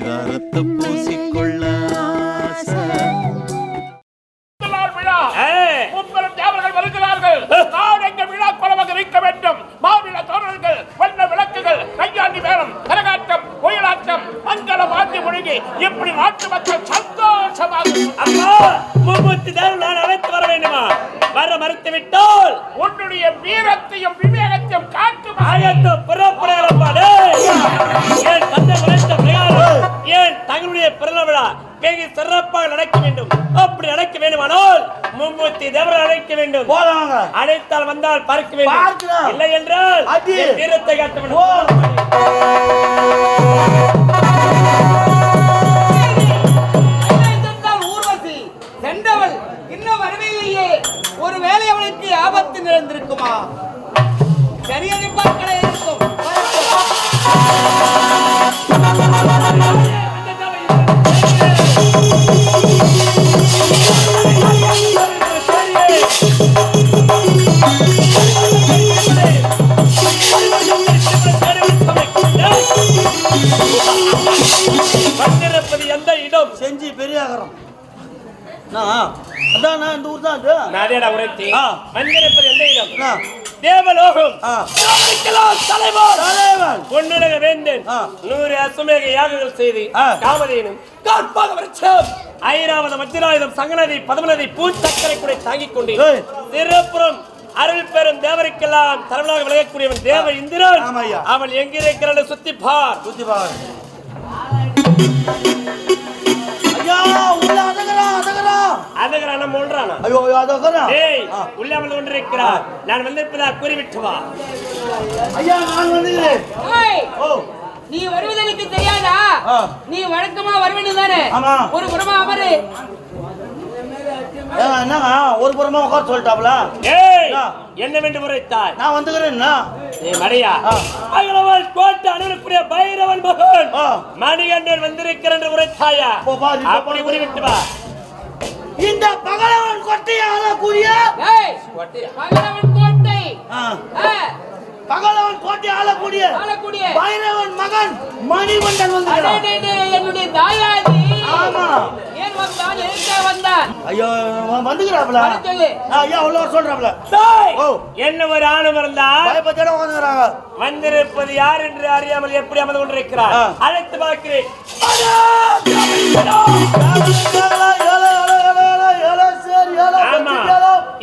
பரிதாரத்தை பூசிக்கொள்ள இப்படி நாட்டு மக்கள் சந்தோஷமாக அம்மா தேவன் நான் அழைத்து வர வேண்டுமா? வர மறுத்து விட்டால் உன்னுடைய வீரத்தையும் விவேகத்தையும் காட்டும் ஆயத்த புறப்புறப்பா தேவரை அழைக்க வேண்டும். போலாங்க அழைத்தால் வந்தால் பார்க்க வேண்டும். இல்லை என்றால் வீரத்தை காட்ட வேண்டும் நான் இந்த ஊர் தான் அது நாதேடா உரைத்தி. ஆ. வந்திருப்பது எந்த இடம். தேவலோகம். தலைவர் தலைவன். பொன்னுலக வேந்தன். நூறு அசுமேக யாகங்கள் செய்து. காமதேனும் கற்பக விருட்சம் ஐராவத வஜ்ராயுதம் சங்கநதி பதமநதி பூச்சக்கரை கூட தாங்கிக் கொண்டு. திருப்புறம் அருள் பெறும் தேவருக்கெல்லாம் தலைவனாக விளையக்கூடியவன் தேவ இந்திரன். அவன் எங்கிருக்கிறான் சுத்தி பார் சுத்தி பாரு உள்ள அதகரா அதகரா அதுக்கு நம்ம ஒன்றானா? ஐயோ ஐயோ, அதகரா டேய் ஆ. உள்ளே அமர்ந்து கொண்டிருக்கிறார். நான் வந்திருப்பதா கூறிவிட்டு வா. ஐயா நான் வந்துக்கிறேன் ஏய், ஓ. நீ வருவது எனக்கு தெரியாதா. நீ வழக்கமா வருவது தானே ஆமா. ஒரு புறமா என்னங்க? ஒரு புறமா உட்கார சொல்லிட்டாப்ல. என்ன? வேண்டும் உரைத்தாய்? நான் மடையா. ஆ. கோட்டை அணுகக்கூடிய பைரவன் மகன். மணிகண்டன் வந்திருக்கிற என்று உரைத்தாயா? அப்படி போ. கூறிவிட்டு வா. இந்த பகலவன் கொட்டையால கூடிய ஏய், பகலவன் கோட்டை. பகலவன் கோட்டையால கூடிய ஆளக்கூடிய பைரவன் மகன் மணிவண்டன் வந்து என்னுடைய தாயாதி. ஆமா. ஐயோ வந்துக்கிறாப்ல. ஐயா உள்ள சொல்றாப்ல. என்ன ஒரு ஆணும் இருந்தால் பயப்பத்தோட உட்காந்துக்கிறாங்க வந்திருப்பது யார் என்று அறியாமல் எப்படி அமர்ந்து கொண்டிருக்கிறார். அழைத்து பார்க்கிறேன்.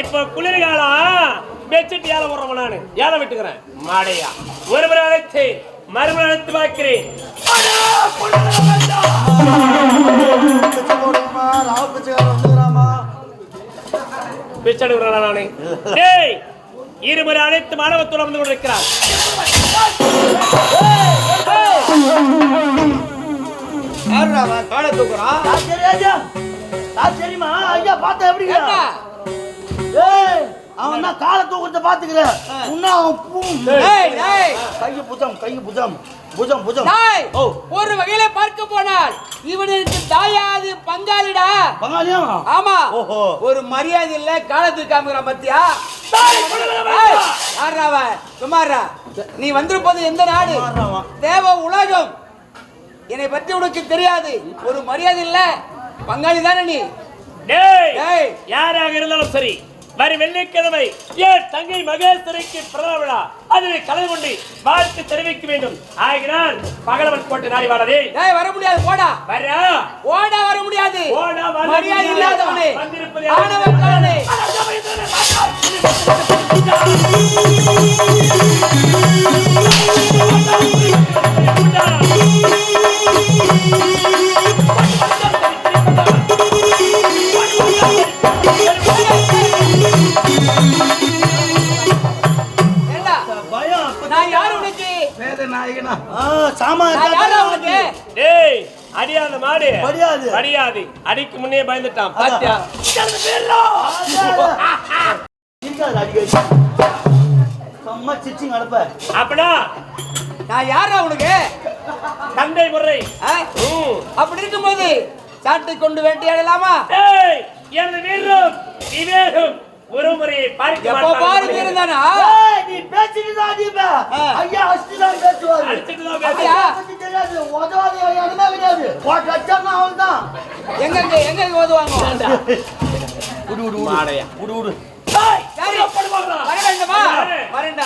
இப்ப குளிர்காலம். பெட்ஷீட் ஏல போடுறவன் நானு. ஏல விட்டுக்கிறேன்? மாடையா. ஒருமுறை அழைத்து மறுமுறை அழைத்து பார்க்கிறேன். பிச்சை எடுக்கிறானா நானு டேய் இருமுறை அழைத்து மாணவத்துடன் வந்து கொண்டிருக்கிறார். காலை தூக்குறான்? சரிம்மா ஐயா பார்த்தா எப்படி ஏய்! அவன் தான் காலை தூக்கத்தை பாத்துக்கிறேன் இன்னும் அவன் ஏய். கையை புஜம் கையை புஜம் புஜம் புஜம் ஓ. ஒரு வகையில பார்க்க போனால் இவனுக்கு தாயாது பங்காளிடா. பங்காளியா? ஆமா. ஓஹோ. ஒரு மரியாதை இல்ல காலத்துக்கு காமிக்கிற பத்தியா? அவன்? சும்மார்றா. நீ வந்திருப்பது எந்த நாடு. தேவ உலகம். என்னை பற்றி உனக்கு தெரியாது. ஒரு மரியாதை இல்ல பங்காளி தானே நீ? டேய் டேய். யாராக இருந்தாலும் சரி. வரும் வெள்ளிக்கிழமை ஏன் தங்கை மகேஸ்வரிக்கு பிறந்த விழா? அதில் கலந்து கொண்டு வாழ்த்து தெரிவிக்க வேண்டும். ஆகினால் பகலவன் கோட்டை நாடி வாடதே டேய் வர முடியாது போடா. வரா ஓடா வர முடியாது. ஓடா வர மரியாதை. இல்லாதவனே. வந்திருப்பது? ஆணவக்காரனே. ஏண்டா நான் யாரு உனக்கு? ஆ, சாமா நான் யாரு உனக்கு? டேய் அடியாத மாடு. படியாது. அடியாது. அடிக்கு முன்னே பயந்துட்டான். பாத்தியா? செம்ம சிச்சிங் அனுப்ப அப்படா நான் யாரா உனக்கு? தந்தை முறை. அப்படி இருக்கும்போது சாட்டை கொண்டு வேட்டையாடலாமா டேய் எனது வீரம் விவேகம். ஒரு பார்க்க மாட்டான். நீ. ஐயா அடிச்சுட்டு தான் பேசுவாரு. தெரியாது. உதவாத இடமே கிடையாது. போட்டு வச்சாங்க அவன் தான் எங்க எங்க ஓதுவாங்க விடு விடு விடு. வரேன்டா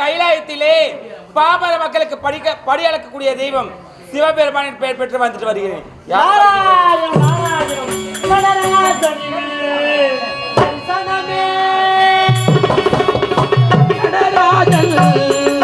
கைலாயத்திலே பாபர மக்களுக்கு படிக்க படி அளக்கக்கூடிய தெய்வம் சிவபெருமானின் பெயர் பெற்று வந்துட்டு வருகிறேன். நடராஜனே,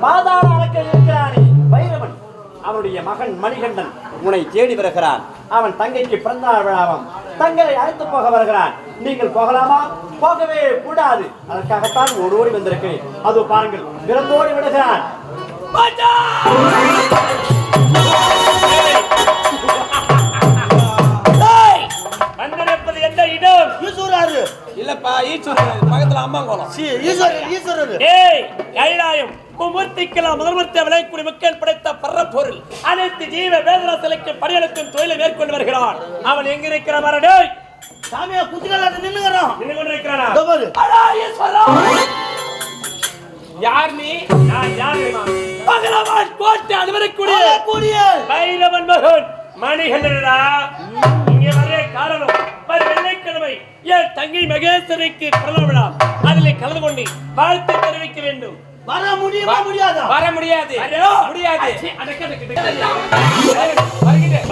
பாதாள அளக்க இருக்கிறானே பைரவன். அவனுடைய மகன் மணிகண்டன் உன்னை தேடி வருகிறான். அவன் தங்கைக்கு பிறந்தாள் விழாவாம் தங்களை அழைத்து போக வருகிறான். நீங்கள் போகலாமா? போகவே கூடாது. அதற்காகத்தான் ஓடி ஓடி வந்திருக்கிறேன். அது பாருங்கள் பிறந்தோடி விடுகிறான். ஈஸ்வராரு. இல்லப்பா ஈஸ்வரன் பக்கத்துல அம்மாங்கோலம். ஈஸ்வரர் ஈஸ்வரர். ஏய் கைலாயம். மும்மூர்த்திக்கெல்லாம் முதல்வர்த்த விளையக்கூடிய மக்கள் படைத்த பரப்பொருள். அனைத்து ஜீவ வேதனா சிலைக்கு பணியளிக்கும் தொழிலை மேற்கொண்டு வருகிறான். அவன் எங்க இருக்கிற மரடே சாமியா குத்துக்கல்லாட்ட நின்னுக்கிறோம். நின்று கொண்டிருக்கிறானா? ஈஸ்வரா! யார் நீ? நான் யார்? பகலவான் கோட்டை அலுவலக்கூடிய கூடிய பைரவன் மகன். மணிகண்டனா இங்கே வர காரணம். என் தங்கை மகேஸ்வரிக்கு பிறந்த விழா. அதில் கலந்து கொண்டு வாழ்த்து தெரிவிக்க வேண்டும். வர முடியுமா முடியாதா? வர முடியாது! முடியாது. வருகிறேன்.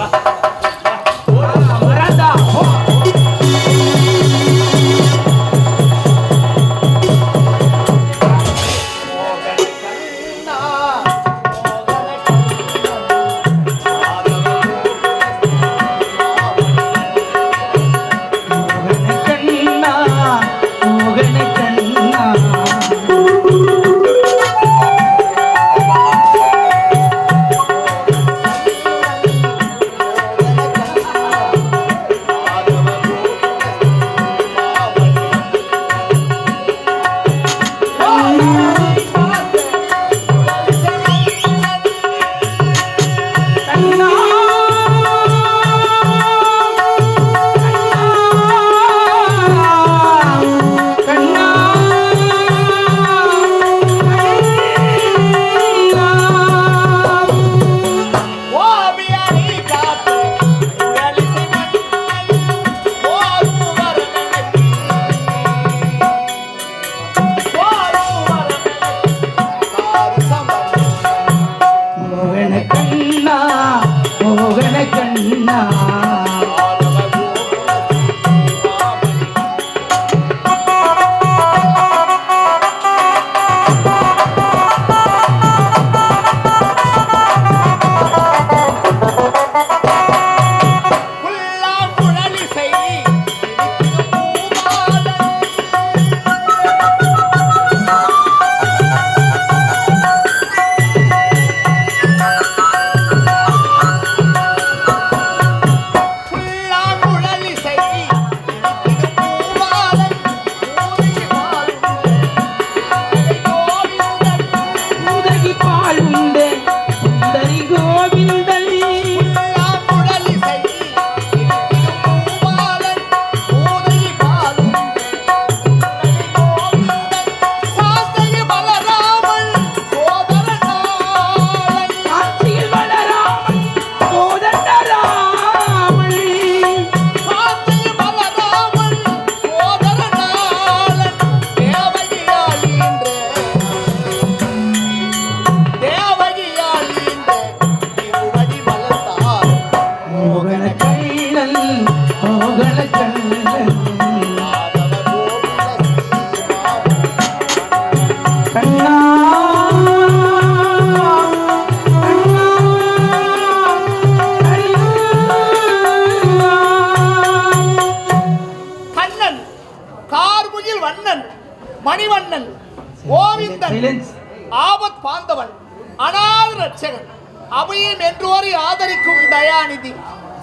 தயாநிதி.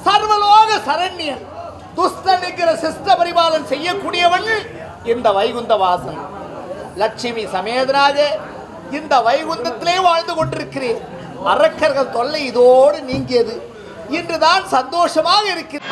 சர்வலோக சரண்யன். துஷ்ட நிகிர சிஸ்ட பரிபாலன் செய்யக்கூடியவன் இந்த வைகுந்த வாசன். லட்சுமி சமேதராஜே இந்த வைகுந்தத்திலே வாழ்ந்து கொண்டிருக்கிறேன். அரக்கர்கள் தொல்லை இதோடு நீங்கியது. இன்றுதான் சந்தோஷமாக இருக்கிறது